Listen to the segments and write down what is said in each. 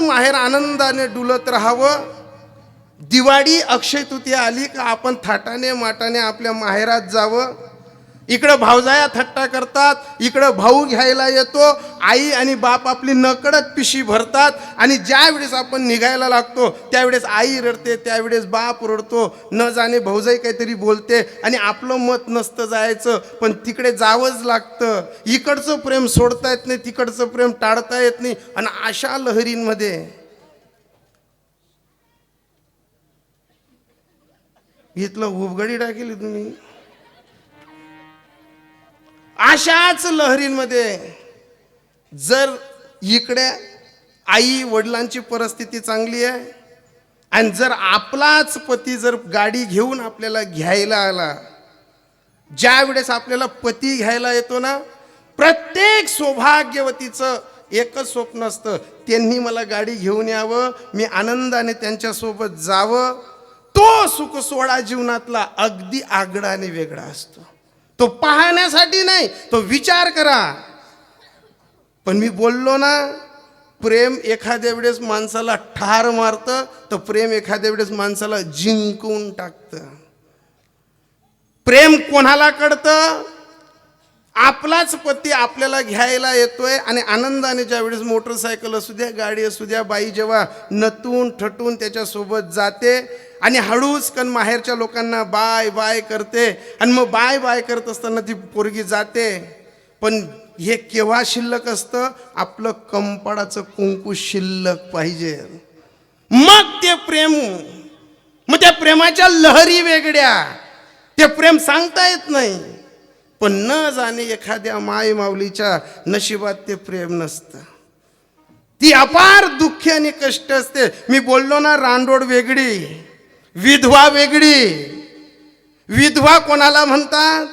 माहेर आनंदाने डुलत राहावं. दिवाळी अक्षय तृतीया आली का आपण थाटाने माटाने आपल्या माहेरात जावं. इकडं भावजाया थट्टा करतात इकडं भाऊ घ्यायला येतो आई आणि बाप आपली नकडत पिशी भरतात आणि ज्या वेळेस आपण निघायला लागतो त्यावेळेस आई रडते त्यावेळेस बाप रडतो न जाणे भाऊजाई काहीतरी बोलते आणि आपलं मत नसतं जायचं पण तिकडे जावंच लागतं. इकडचं प्रेम सोडता येत नाही तिकडचं प्रेम टाळता येत नाही आणि अशा लहरींमध्ये इथलं उबगडी टाकेली तुम्ही. अशाच लहरींमध्ये जर इकडे आई वडिलांची परिस्थिती चांगली आहे आणि जर आपलाच पती जर गाडी घेऊन आपल्याला घ्यायला आला ज्या वेळेस आपल्याला पती घ्यायला येतो ना प्रत्येक सौभाग्यवतीचं एकच स्वप्न असतं त्यांनी मला गाडी घेऊन यावं मी आनंदाने त्यांच्यासोबत जावं तो सुख सोहळा जीवनातला अगदी आगडाने वेगळा असतो. तो पाहण्यासाठी नाही तो विचार करा. पण मी बोललो ना प्रेम एखाद्या वेळेस माणसाला ठार मारतं तर प्रेम एखाद्या वेळेस माणसाला जिंकून टाकतं. प्रेम कोणाला कळतं? आपलाच पती आपल्याला घ्यायला येतोय आणि आनंदाने ज्या वेळेस मोटरसायकल असू द्या गाडी असू द्या बाई जेव्हा नतून ठटून त्याच्यासोबत जाते आणि हळूच कण माहेरच्या लोकांना बाय बाय करते. आणि मग बाय बाय करत असताना ती पोरगी जाते. पण हे केव्हा शिल्लक असतं? आपलं कंपाडाचं कुंकू शिल्लक पाहिजे. मग ते प्रेम मग त्या प्रेमाच्या लहरी वेगळ्या. ते प्रेम सांगता येत नाही. पण न जाणे एखाद्या माय माऊलीच्या नशिबात ते प्रेम नसतं. ती अपार दुःखी आणि कष्ट असते. मी बोललो ना रांडोड वेगळी. विधवा वेगळी. विधवा कोणाला म्हणतात?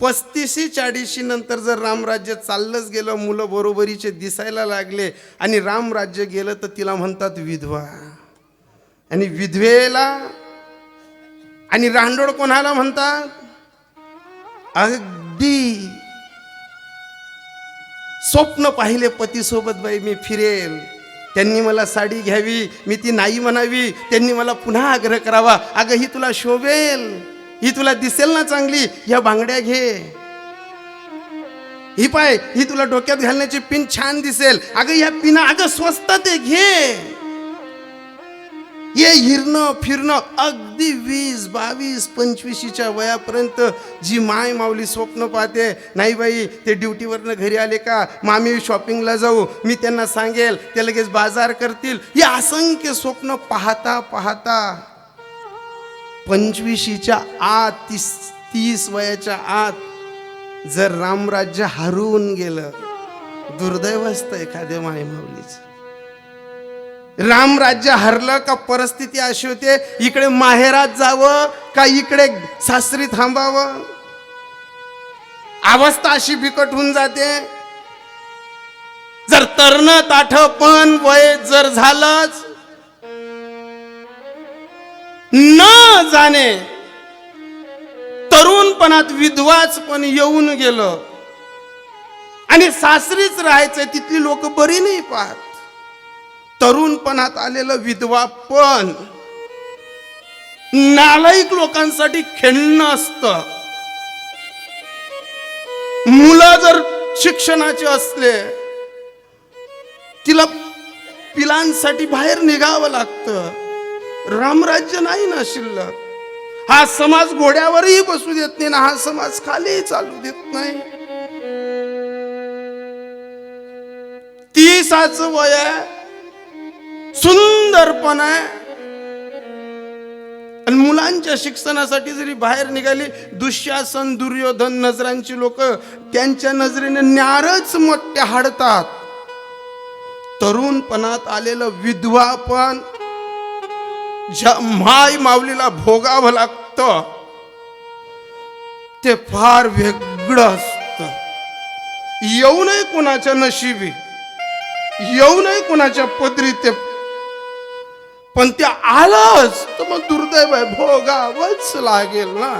पस्तीशी चाळीशी नंतर जर रामराज्य चाललंच गेलं मुलं बरोबरीचे दिसायला लागले आणि रामराज्य गेलं तर तिला म्हणतात विधवा. आणि विधवेला आणि रांडोळ कोणाला म्हणतात? अगदी स्वप्न पाहिले पतीसोबत बाई मी फिरेल. त्यांनी मला साडी घ्यावी मी ती नाही म्हणावी त्यांनी मला पुन्हा आग्रह करावा. अगं ही तुला शोभेल ही तुला दिसेल ना चांगली ह्या बांगड्या घे. ही पाय ही तुला डोक्यात घालण्याची पिन छान दिसेल. अगं ह्या पिना अगं स्वस्त ते घे. ये हिरणं फिरणं अगदी वीस बावीस पंचवीशीच्या वयापर्यंत जी माय माऊली स्वप्न पाहते नाही बाई ते ड्युटीवरनं घरी आले का? मामी शॉपिंगला जाऊ मी त्यांना सांगेल ते लगेच बाजार करतील. हे असंख्य स्वप्न पाहता पाहता पंचवीशीच्या आत तीस तीस वयाच्या आत जर रामराज्य हरवून गेलं दुर्दैव असतं एखाद्या माय माऊलीचं. रामराज्य हरलं का परिस्थिती अशी होते? इकडे माहेरात जावं का इकडे सासरी थांबावं? अवस्था अशी बिकट होऊन जाते. जर तरण ताठ पण वय जर झालंच न जाणे तरुणपणात विधवाच पण येऊन गेलं. आणि सासरीच राहायचंय तिथली लोक बरी नाही पाहत. तरुणपणात आलेलं विधवा पण नालायक लोकांसाठी खेळणं असतं. मुलं जर शिक्षणाचे असले तिला पिलांसाठी बाहेर निघावं लागतं. रामराज्य नाही ना शिल्लक. हा समाज घोड्यावरही बसू देत नाही ना हा समाज खाली चालू देत नाही. तीसाच वय आहे. सुंदरपण आहे आणि मुलांच्या शिक्षणासाठी जरी बाहेर निघाली दुःशासन दुर्योधन नजरांची लोक त्यांच्या नजरेने न्यारच मोठे हाडतात. तरुणपणात आलेलं विधवा पण ज्या माय माऊलीला भोगावं लागतं ते फार वेगळं असतं. येऊ नये कोणाच्या नशिबी येऊ नये कोणाच्या पदरी ते पण ते आलंच. तर मग दुर्दैव आहे भोगावंच लागेल ना.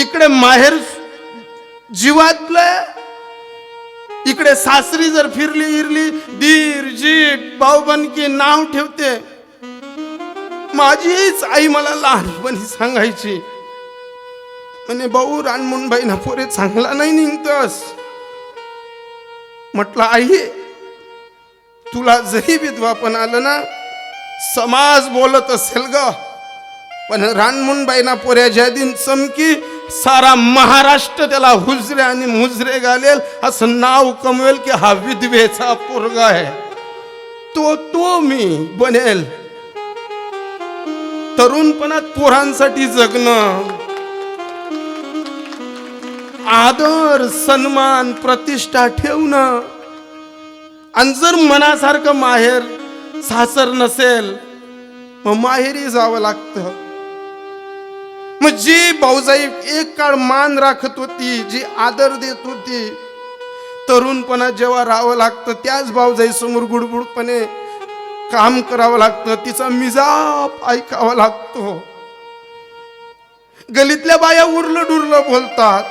इकडे माहेर जीवातलं इकडे सासरी जर फिरली इरली दीर जीट भाऊबनकी नाव ठेवते. माझीच आई मला लहानपणी सांगायची. म्हणे भाऊ रानमुंडबाई ना पोरे चांगला नाही निघतस. म्हटलं आई तुला जरी विधवापण आलं ना समाज बोलत असेल ग. पण रानमुनबाईना पोऱ्या ज्या दिन चमकी सारा महाराष्ट्र त्याला हुजरे आणि मुजरे घालेल असं नाव कमवेल की हा विधवेचा पोरगा आहे. तो तो मी बनेल. तरुणपणात पोरांसाठी जगणं. आदर सन्मान प्रतिष्ठा ठेवणं. आणि जर मनासारखं माहेर सासर नसेल मग माहेरी जावं लागतं. मग जी भाऊजाई एक काळ मान राखत होती जी आदर देत होती तरुणपणा जेव्हा राहावं लागतं त्याच भाऊजाई समोर गुडगुडपणे काम करावं लागतं तिचा मिजाप ऐकावा लागतो. गलीतल्या बाया उरलं डुरलं बोलतात.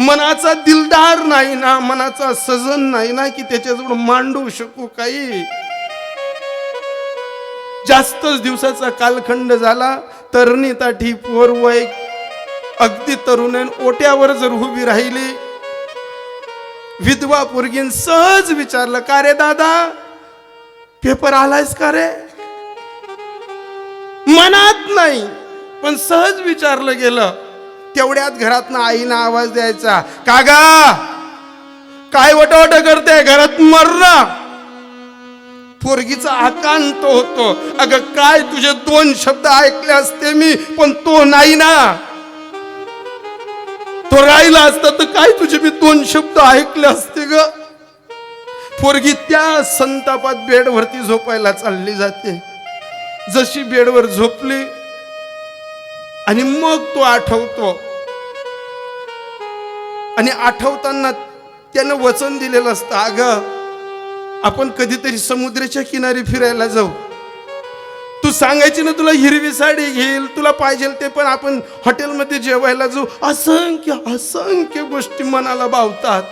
मनाचा दिलदार नाही ना मनाचा सजन नाही ना की त्याच्याजवळ मांडू शकू काही. जास्तच दिवसाचा कालखंड झाला तरणी ताठी पोरवय अगदी तरुण ओट्यावर जर उभी राहिली. विधवा पोरगीन सहज विचारलं का रे दादा पेपर आलायस का रे? मनात नाही पण सहज विचारलं गेलं तेवढ्यात घरातनं आईनं आवाज द्यायचा कागा काय वटवट करते घरात मर्रा पोरगीचा आकांत होतो. अगं काय तुझे दोन शब्द ऐकले असते मी पण तो नाही ना. तो राहिला असता तर काय तुझे मी दोन शब्द ऐकले असते ग? पोरगी त्या संतापात बेडवरती झोपायला चालली जाते. जशी बेडवर झोपली आणि मग तो आठवतो. आणि आठवताना त्यानं वचन दिलेलं असतं अग आपण कधीतरी समुद्राच्या किनारी फिरायला जाऊ. तू सांगायची ना तुला हिरवी साडी घेईल तुला पाहिजे ते पण आपण हॉटेलमध्ये जेवायला जाऊ. असंख्य असंख्य गोष्टी मनाला भावतात.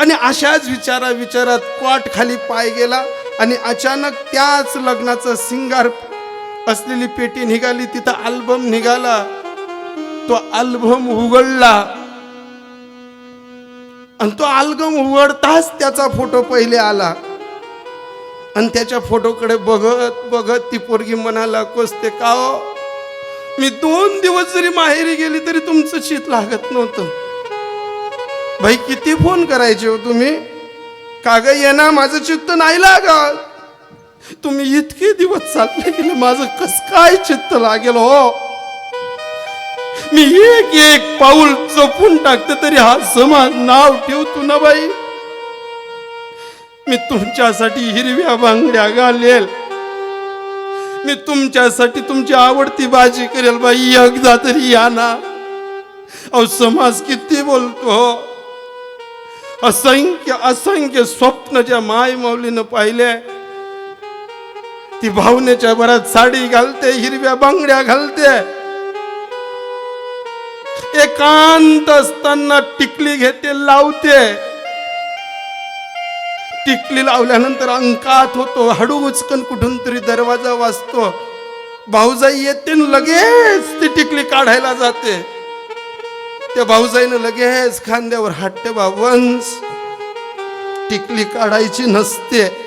आणि अशाच विचारा विचारात क्वाट खाली पाय गेला आणि अचानक त्याच लग्नाचा सिंगार असलेली पेटी निघाली तिथं अल्बम निघाला. तो अल्बम उघडला. आणि तो अल्बम उघडताच त्याचा फोटो पहिले आला. आणि त्याच्या फोटोकडे बघत बघत ती पोरगी मनाला कोसते का हो? मी दोन दिवस जरी माहेरी गेली तरी तुमचं शीत लागत नव्हतं. भाई किती फोन करायचे हो तुम्ही? का ग येणार माझं चित्त नाही लागत. तुम्ही इतके दिवस चालले गेले माझं कस काय चित्त लागेल हो? मी एक एक पाऊल जपून टाकते तरी हा समाज नाव ठेवतो ना बाई? मी तुमच्यासाठी हिरव्या बांगड्या घालेल. मी तुमच्यासाठी तुमची आवडती भाजी करेल बाई एकदा तरी या ना. अहो समाज किती बोलतो हो. असंख्य असंख्य स्वप्न ज्या माय माऊलीनं पाहिले ती भावनेच्या भरात साडी घालते हिरव्या बांगड्या घालते. एकांत असताना टिकली घेते लावते. टिकली लावल्यानंतर अंकात होतो हडू उचकन कुठून तरी दरवाजा वाजतो. भाऊजाई येते लगेच ती टिकली काढायला जाते. त्या भाऊजाईनं लगेच खांद्यावर हाटते वंश. टिकली काढायची नसते.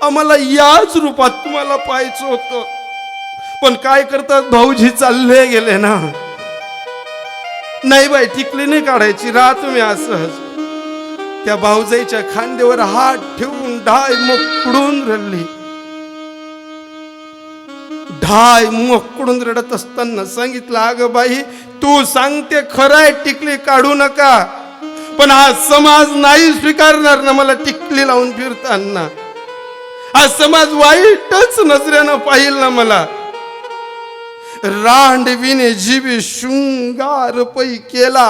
आम्हाला याच रूपात तुम्हाला पाहायचं होतं. पण काय करतात भाऊजी चालले गेले ना. नाही बाई टिकली नाही काढायची राहा तुम्ही असं त्या भाऊजाईच्या खांद्यावर हात ठेवून ढाय मोकडून रडली. ढाय मोकडून रडत असताना सांगितलं अगं बाई तू सांगते खरंय टिकली काढू नका. पण हा समाज नाही स्वीकारणार ना मला टिकली लावून फिरताना. हा समाज वाईटच नजरेनं पाहिल ना मला. रांडवीने जीवी शृंगार पै केला.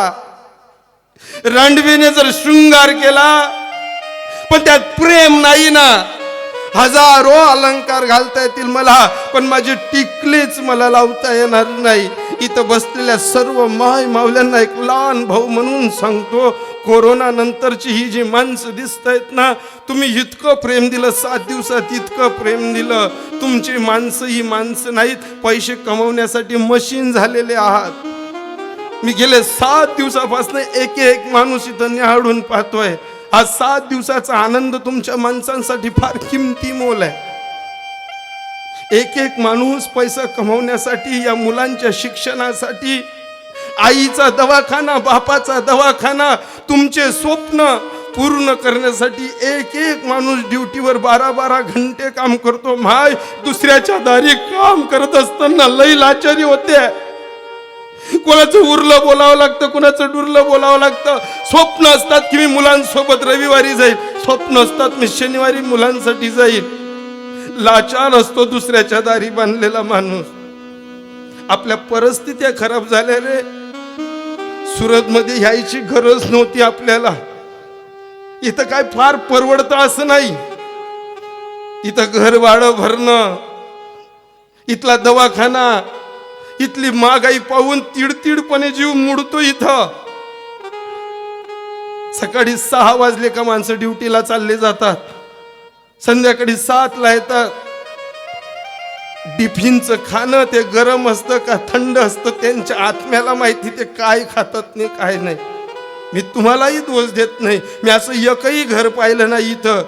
रांडवीने जर शृंगार केला पण त्यात प्रेम नाही ना. हजारो अलंकार घालता येतील मला पण माझी टिकलीच मला लावता येणार नाही. इथं बसलेल्या सर्व माय मावल्यांना एक लहान भाऊ म्हणून सांगतो कोरोना नंतरची ही जी माणसं दिसत आहेत ना तुम्ही इतकं प्रेम दिलं सात दिवसात इतकं प्रेम दिलं. तुमची माणसं ही माणसं नाहीत पैसे कमवण्यासाठी मशीन झालेले आहात. मी गेले सात दिवसापासून एक एक माणूस इथं निहाळून पाहतोय. हा सात दिवसाचा आनंद तुमच्या माणसांसाठी फार किमती मोल आहे. एक एक माणूस पैसा कमवण्यासाठी या मुलांच्या शिक्षणासाठी आईचा दवाखाना बापाचा दवाखाना तुमचे स्वप्न पूर्ण करण्यासाठी एक एक माणूस ड्युटीवर बारा बारा घंटे काम करतो. माय दुसऱ्याच्या दारी काम करत असताना लई लाचारी होते. कोणाचं उरलं बोलावं लागतं कोणाचं डुरलं बोलावं लागतं. स्वप्न असतात की मी मुलांसोबत रविवारी जाईल स्वप्न असतात मी शनिवारी मुलांसाठी जाईल लाचार असतो दुसऱ्याच्या दारी बांधलेला माणूस. आपल्या परिस्थित्या खराब झाल्या रे. सुरतमध्ये यायची गरज नव्हती आपल्याला. इथं काय फार परवडतं असं नाही. इथं घर भाडं भरणं इथला दवाखाना इथली महागाई पाहून तिडतिडपणे जीव मुडतो इथं. सकाळी सहा वाजले का माणसं ड्युटीला चालले जातात. संध्याकाळी सातला येतात. डिफिनचं खाणं ते गरम असतं का थंड असतं त्यांच्या आत्म्याला माहिती ते काय खातात नाही काय नाही. मी तुम्हालाही दोष देत नाही. मी असं एकही घर पाहिलं नाही इथं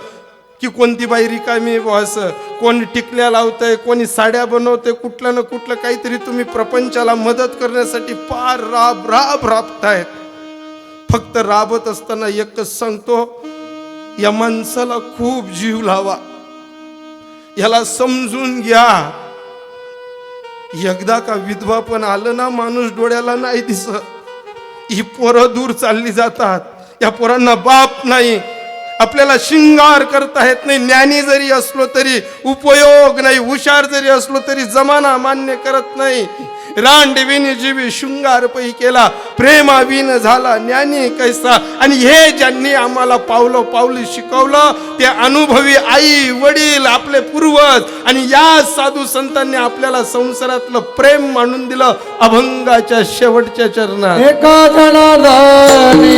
की कोणती बाई रिकामी असं. कोणी टिकल्या लावतंय कोणी साड्या बनवतंय कुठलं ना कुठलं काहीतरी तुम्ही प्रपंचाला मदत करण्यासाठी फार राब राब राबतायत. फक्त राबत असताना एकच सांगतो या माणसाला खूप जीव लावा. याला समजून घ्या. एकदा का विधवा पण आलं ना माणूस डोळ्याला नाही दिसत. ही पोरं दूर चालली जातात. या पोरांना बाप नाही. आपल्याला शिंगार करता येत नाही. ज्ञानी जरी असलो तरी उपयोग नाही. हुशार जरी असलो तरी जमाना मान्य करत नाही. रांडविनी जीवी शृंगार पै केला प्रेमाविन झाला ज्ञानी कैसा. आणि हे ज्यांनी आम्हाला पावलं पावली शिकवलं ते अनुभवी आई वडील आपले पूर्वज आणि या साधू संतांनी आपल्याला संसारातलं प्रेम मांडून दिलं अभंगाच्या शेवटच्या चरणात. एका जनाधारी